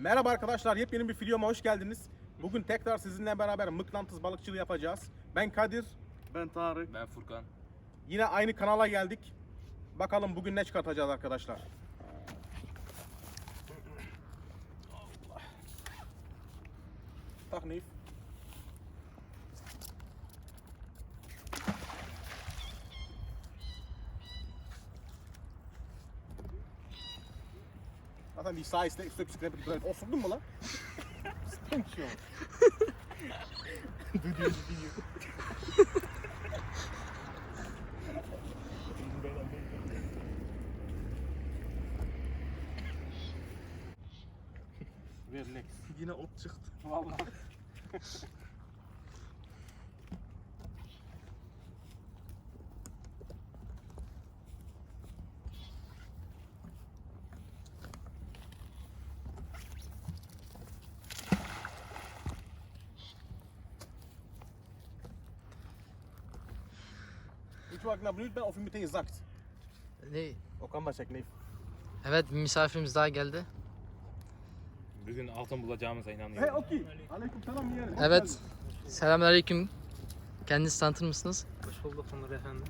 Merhaba arkadaşlar, yepyeni bir videoma hoş geldiniz. Bugün tekrar sizinle beraber mıknatıs balıkçılığı yapacağız. Ben Kadir, Ben Tarık. Ben Furkan. yine aynı kanala geldik. Bakalım bugün ne çıkartacağız arkadaşlar. Tak Neyf. Zaten die size ne stuk heb ik eruit. Of doen we lan? Stinkt joh. Doe die video. Weer niks. Yine ot çıktı. Vallahi. Ben? Of je meteen zakt. Ne? O kan da çek Neyf. Evet bir misafirimiz daha geldi. Bugün altın bulacağımıza inanıyorum. Hey okey. Aleyküm selam yeğenim. Evet. Selamünaleyküm. Kendinizi tanıtır mısınız? Hoş bulduk Onur efendim.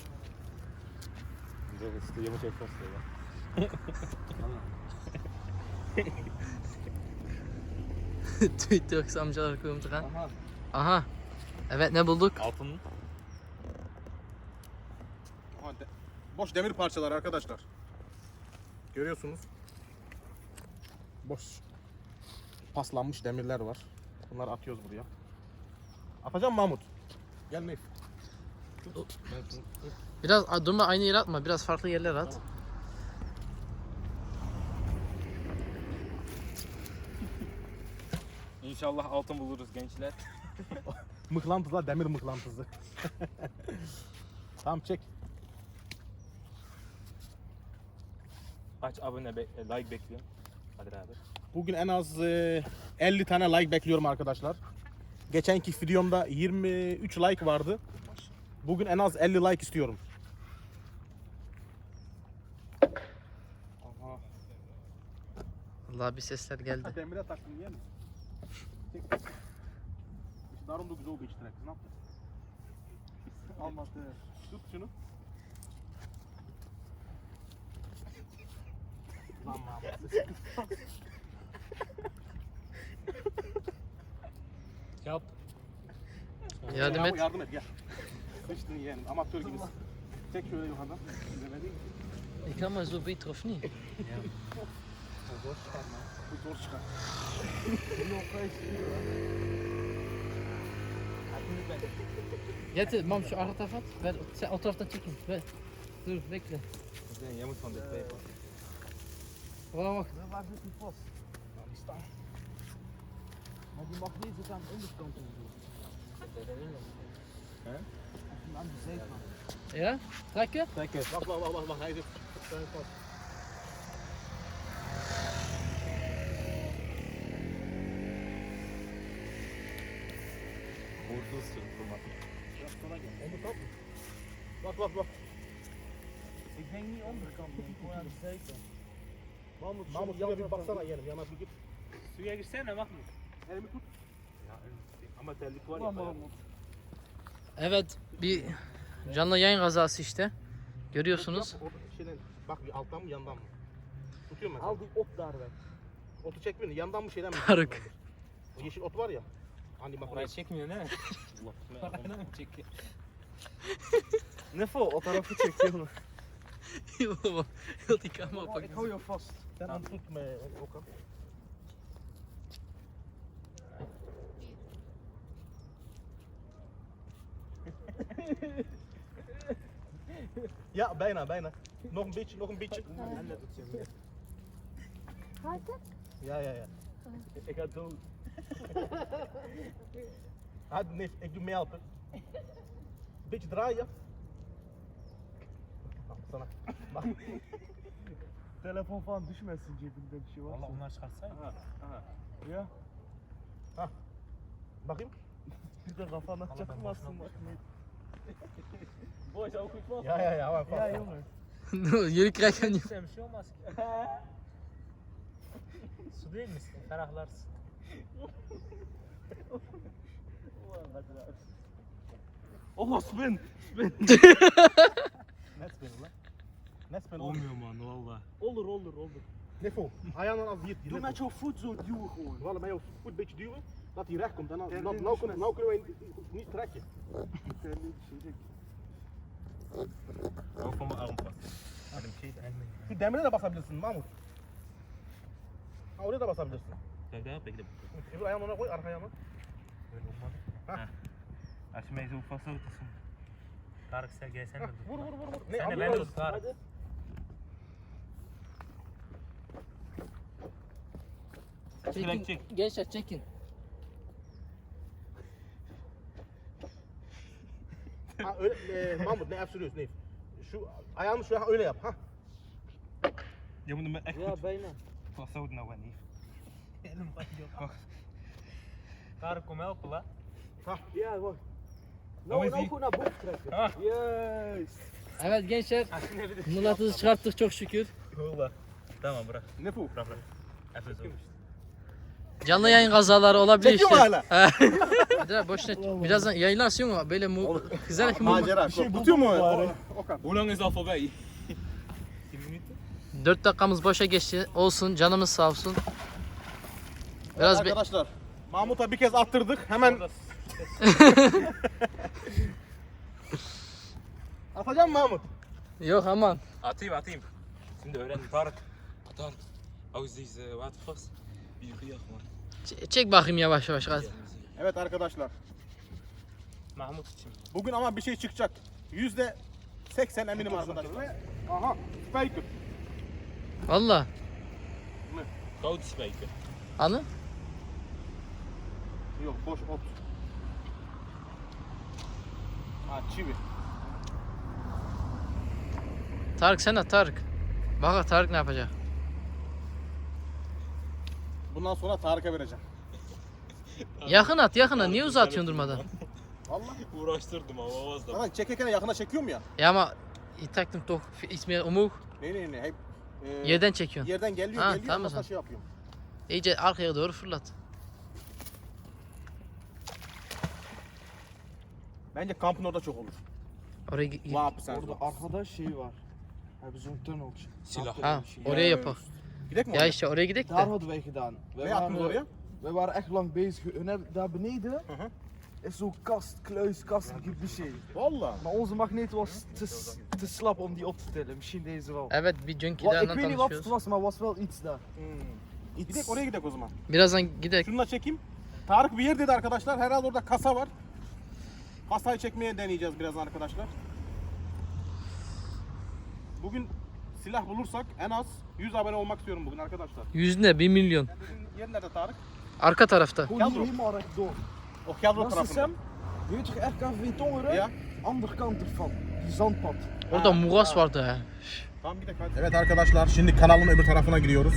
Dur stüdyomu çekmek istiyorum. Twitter amcalar koyumdur ha. Aha. Aha. Evet ne bulduk? Altın Aha, de- boş demir parçaları arkadaşlar. Görüyorsunuz. Boş paslanmış demirler var. Bunları atıyoruz buraya. Atacağım Mahmut. Gel şunu- Biraz durma aynı yere atma. Biraz farklı yerlere at. İnşallah altın buluruz gençler. Mıklantılar demir mıklantısı. tamam çek. Kaç abone be- e, like bekliyorum. Hadi abi. Bugün en az e, 50 tane like bekliyorum arkadaşlar. Geçenki videomda 23 like vardı. Bugün en az 50 like istiyorum. Aha. Allah bir sesler geldi. Demire taktım niye mi? Darum da güzel oldu işte. Ne yaptın? Almadı. Tut şunu. Lan Mahmut. Yap. Yardım et. Yardım et gel. Sıçtın yeğenim. Amatör gibisin. Çek şöyle yukarıdan. Bilemedin. Ik kan maar zo beter of niet? Zor çıkar lan. Bu zor çıkar. Jette, mam şu arka tarafa at. Ver, o taraftan çekin. Ver. Dur bekle. Jij moet van dit paper. Bak bak. Waar zit die vast? Lan die staan. Maar die mag niet tot aan de onderkant doen. Hè? Als je hem aan de zijkant. Ja? Trekken? Kijk eens. Wacht, wacht, wacht, wacht, wacht. Hij zit. Hij zit vast. Uğursuz format. Biraz sonra gel. Onderkant. Wacht, wacht, wacht. Ik denk niet onderkant, man. Gewoon aan de zijkant. Mahmut, Mahmut şuraya bir baksana yeğenim. Yana bir git. Suya girsene Mahmut. Elimi tut. Ya, ama terlik var Ulan ya. Mahmut. Evet bir canlı yayın kazası işte. Görüyorsunuz. Yap, orada şeyden, bak bir alttan mı yandan mı? Tutuyorum ben. Al die op daar weg. Otu çek beni. Yandan mı şeyden mi? Tarık. O yeşil ot var ya. Hani bak Orayı çekmiyor ne? Mı çekiyor? Ne voor? O tarafı çekiyor. Die camera Ik pakken. hou je vast. Sen aan tut me Okan. Ja, bijna, bijna. Nog een beetje, nog een beetje. Ja, ja, ja. Ik ga dood. Ah, nee, ik doe mee helpen. Beetje draaien. Sana. Bak. Telefon falan düşmesin cebinde bir şey varsa. Valla onlar çıkarsaydı. Ya. Bakayım. Bir de kafana çakmasın bak. Boy zou goed vallen. Ja, ja, ja. Maar Ya vast. jongen. Jullie krijgen nu. Sen bir şey olmaz ki. Su değil misin? Ferahlarsın. Allah spin. Spin. Ne speli lan? Ne speli lan? Olmuyor man valla. Olur olur olur. Nefo, ayağından az yet. Doe met jouw voet zo duwen gewoon. Voilà, met jouw voet een beetje duwen, dat hij recht komt. En dan, nou, nou, is kunnen, nou kunnen wij niet trekken. Ook van mijn arm vast. Hadi. Şu demire de basabilirsin Mahmut. Ha oraya da basabilirsin. Kijk daar, bekle. Öbür ayağını ona koy, arka ayağını. Böyle olmaz. Ha. Als zo vasthoudt, is Tarık sen gel sen de Ha, tut. vur vur vur. vur. Sen de ben de tut Tarık. Çekin. çek. Gençler çekin. Ha öyle, e, Mahmut ne yapsırıyorsun ne? Şu ayağını şöyle öyle yap ha. Je moet hem echt Ja, goed bijna. vasthouden nou en niet. Helemaal Wacht. Tarık kom helpen la. Ja, wacht. Nou Nou, is nou die. goed naar boven trekken. Ah. Juist. Evet gençler. Murat'ı çıkarttık çok şükür. Yolla. Tamam bırak. Ne bu? Bırak bırak. Zo. Canlı yayın kazaları olabilir Çekiyor işte. mu hala? Hadi lan boşuna birazdan yayınlarsın ama böyle mu güzel ki mu Macera. Bir şey tutuyor mu? İs voorbij? 10 minuten? 4 dakikamız boşa geçti. Olsun canımız sağ olsun. Biraz evet, bir arkadaşlar. Mahmut'a bir kez attırdık. Hemen atacağım Mahmut. yok aman. Atayım atayım. Şimdi öğrendim Tarık. Tarık. Als deze water vast. Bir kıyak man. Ç- Çek bakayım yavaş yavaş hadi. Evet arkadaşlar. Mahmut için. Bugün ama bir şey çıkacak. Yüzde 80 eminim arkadaşlar. Aha. Faker. Valla. Goud spijker. Anı? Yok boş ot. Ha çivi. Tarık sen at Tarık. Bak Tarık ne yapacak? Bundan sonra Tarık'a vereceğim. Yakın at yakına niye uzatıyorsun durmadan? Vallahi. Uğraştırdım ama olmaz da. Zaten çekerken yakına çekiyorum ya. Ya ama takdım doch ismi umuk Ne ne ne hep e, yerden çekiyorsun. yerden geliyor Ha, geliyor tamam o zaman. şey yapıyorum. İyice arkaya doğru fırlat. Bence kampın orada çok olur. Oraya gi- Vap sen. Orada arkada şey var. Hebben zo'n tunneltje. Silah. Achter Ha, machine. oraya yapak. Gidek mi Ya oraya? işte oraya gidek Daar de. hadden wij gedaan. Wij Ne yaptınız oraya? wij waren echt lang bezig. Hun hebben, daar beneden Hı hı. is zo'n kast, kluis, kast gibi bir şey. Valla. Maar onze magneet was te, s- te slap om die op te tillen. Misschien deze wel. Evet bir Wa- ik junkilerle weet niet wat het tanışıyoruz. was, maar was wel iets daar. Hmm. Iets. Gidek oraya gidek o zaman. Birazdan gidek. Şunu da çekeyim. Tarık bir yer dedi arkadaşlar. Herhalde orada kasa var. Kasayı çekmeye deneyeceğiz birazdan arkadaşlar. Bugün silah bulursak en az 100 abone olmak istiyorum bugün arkadaşlar. Yüzüne 1 milyon. Yer nerede Tarık? Gewoon Arka tarafta. hier Geldo. helemaal rechtdoor. O Kjadro Dat is tarafında. hem. Weet je, RKV Tongeren? Ja. Andere kant ervan. Die zandpad. Orada mugas vardı he. Tamam gidelim hadi. Evet arkadaşlar şimdi kanalın öbür tarafına gidiyoruz.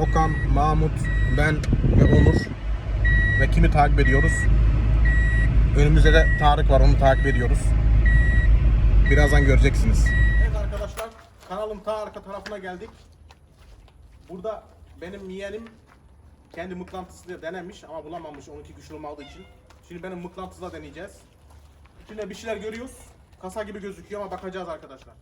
Okan, Mahmut, ben ve Onur ve kimi takip ediyoruz? Önümüzde de Tarık var onu takip ediyoruz. Birazdan göreceksiniz. Kanalın ta arka tarafına geldik. Burada benim yeğenim kendi mıknatısıyla denemiş ama bulamamış onunki güçlü olmadığı için. Şimdi benim mıknatısla deneyeceğiz. İçinde bir şeyler görüyoruz. Kasa gibi gözüküyor ama bakacağız arkadaşlar.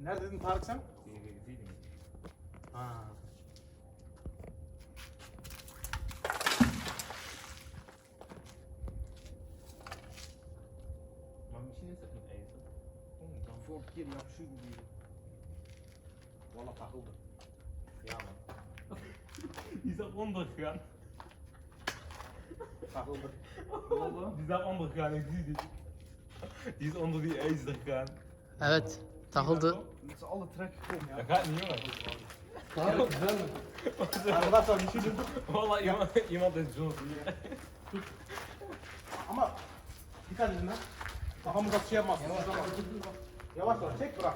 Neredeydin Tarık sen? Ha. Maar eten. Vorige keer naar zoek die. Valla takıldı. Ja man. Die is eronder gegaan. Takıldı. Die is daaronder gegaan, ik zie die. Die is onder die ijzer gegaan. Evet. Takıldı. Met z'n allen trekken kom. Dat gaat niet jongen. Arkadaşlar bir şey dedim. Wallah, iemand, iemand is zo. Ama dikkat edin lan. Kafamıza şey yapmaz. Yavaş yavaş çek bırak.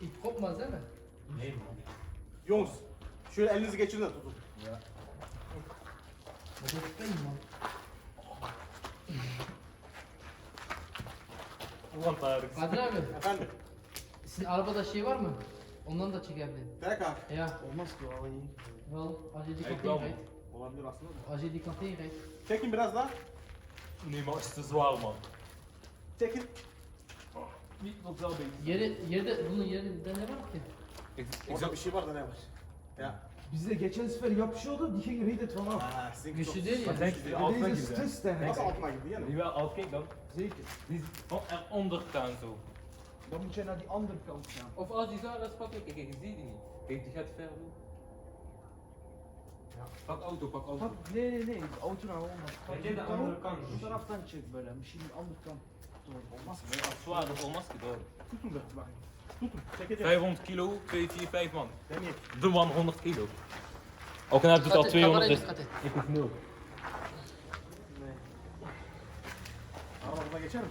İp kopmaz değil mi? Yunus. Şöyle elinizi geçirin de tutun. Ulan Tarık. Kadir abi Efendim. sizin arabada şey var mı? Ondan da çekerdin. Tekrar. Ja, Olmaz ki o alayı. wel, als je Ik. Olabilir aslında. Als je die kant inrijdt. Çekin biraz daha. İs te zwaar, man. Çekin. Wel beter. Yeri, yerde, bunun yerinde ne var ki? Ik, ik Orada bir şey var da ne var? Ya. Bizde geçen sefer yapışıyordu, die ging redet vanaf. Ha, sizinki Güçlü çok- değil ya. denk je, de Deze is te sterk. Nasıl altına girdi yani? Die wel oud, kijk dan. Zeker. Van eronder staan zo. Dan moet je naar die andere kant gaan. Of als die zo is, pak ik. Kijk, ik zie die niet. Kijk, die gaat ver doen. Pak auto, pak auto. Bak, nee nee nee, de auto nou olmaz. Bak, Bence de bu taraf- andere kant. Bu taraftan çek böyle, misschien de andere kant. Doğru, olmaz. Nee, als zwaar, dat olmaz gedaan. Tutun da bak. Tutun. Çekeceğim. 500 kilo, 2, 4, 5 man. Deneyek. De man 100 kilo. Ook en hij doet al Dikkat et, 200, kameraya dus dikkat et. ik hoef nul. Arabamıza geçelim.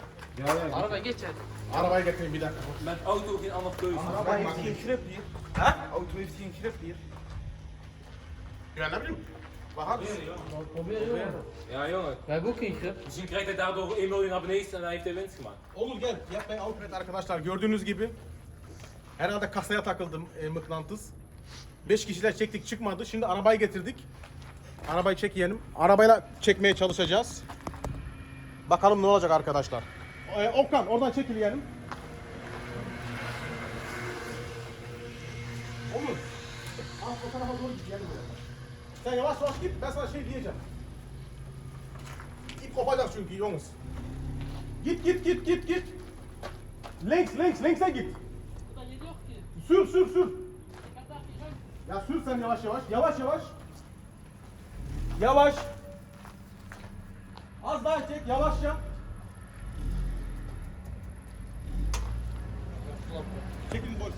Araba geçer. Arabayı getireyim bir dakika. Met auto geen andere keuze. Araba heeft geen grip hier. Ha? Auto heeft geen grip hier. Güvenlebilir miyim? Bakalım. Probeer jongen. Ja, jongen. Wij hebben ook geen grip. Misschien krijgt hij daardoor 1 miljoen abonnees en hij heeft de winst gemaakt. Olur gel. Yapmayı outlet arkadaşlar. Gördüğünüz gibi herhalde kasaya takıldım e, mıknatıs. 5 kişiler çektik çıkmadı. Şimdi arabayı getirdik. Arabayı çekmeyelim. Arabayla çekmeye çalışacağız. Bakalım ne olacak arkadaşlar. Ee, Okan oradan çekilelim. Olur. Al o tarafa doğru git. Buraya. Sen yavaş yavaş git. Ben sana şey diyeceğim. İp kopacak çünkü Yunus. Git git git git git. Links links links'e git. Sür sür sür. Ya sür sen yavaş yavaş. Yavaş yavaş. Yavaş. Az daha çek yavaşça. Çekin boy.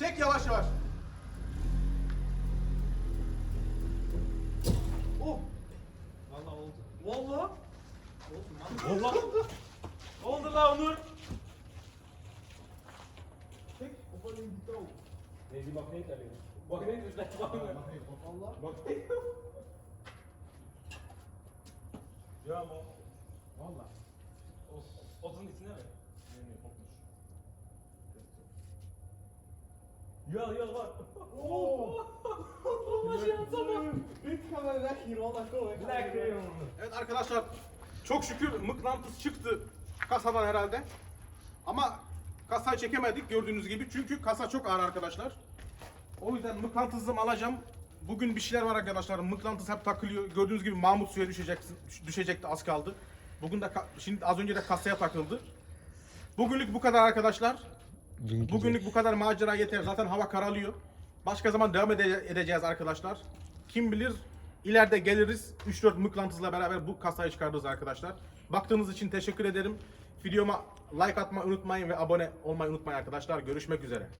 Çek yavaş yavaş. Oh. Wallah. Wallah. Oldu la Onur. Çek. O böyle bir touw. Nee, die mag niet alleen. Mag niet, dus leg maar. Allah. Bak. Ja man. Wallah. Otur niet sneller. Nee, nee, op Ja, ja, wat? Oh. Ik ga maar weg hier, want dan kom ik. Lekker jongen. Evet arkadaşlar çok şükür mıknatıs çıktı kasadan herhalde. Ama kasayı çekemedik gördüğünüz gibi çünkü kasa çok ağır arkadaşlar. O yüzden mıknatısımı alacağım. Bugün bir şeyler var arkadaşlar. Mıknatıs hep takılıyor. Gördüğünüz gibi Mahmut suya düşecek, düşecekti az kaldı. Bugün de şimdi az önce de kasaya takıldı. Bugünlük bu kadar arkadaşlar. Bugünlük bu kadar macera yeter. Zaten hava karalıyor. Başka zaman devam ede- edeceğiz arkadaşlar. Kim bilir ileride geliriz 3-4 mıknatısla beraber bu kasayı çıkarırız arkadaşlar. Baktığınız için teşekkür ederim. Videoma like atmayı unutmayın ve abone olmayı unutmayın arkadaşlar. Görüşmek üzere.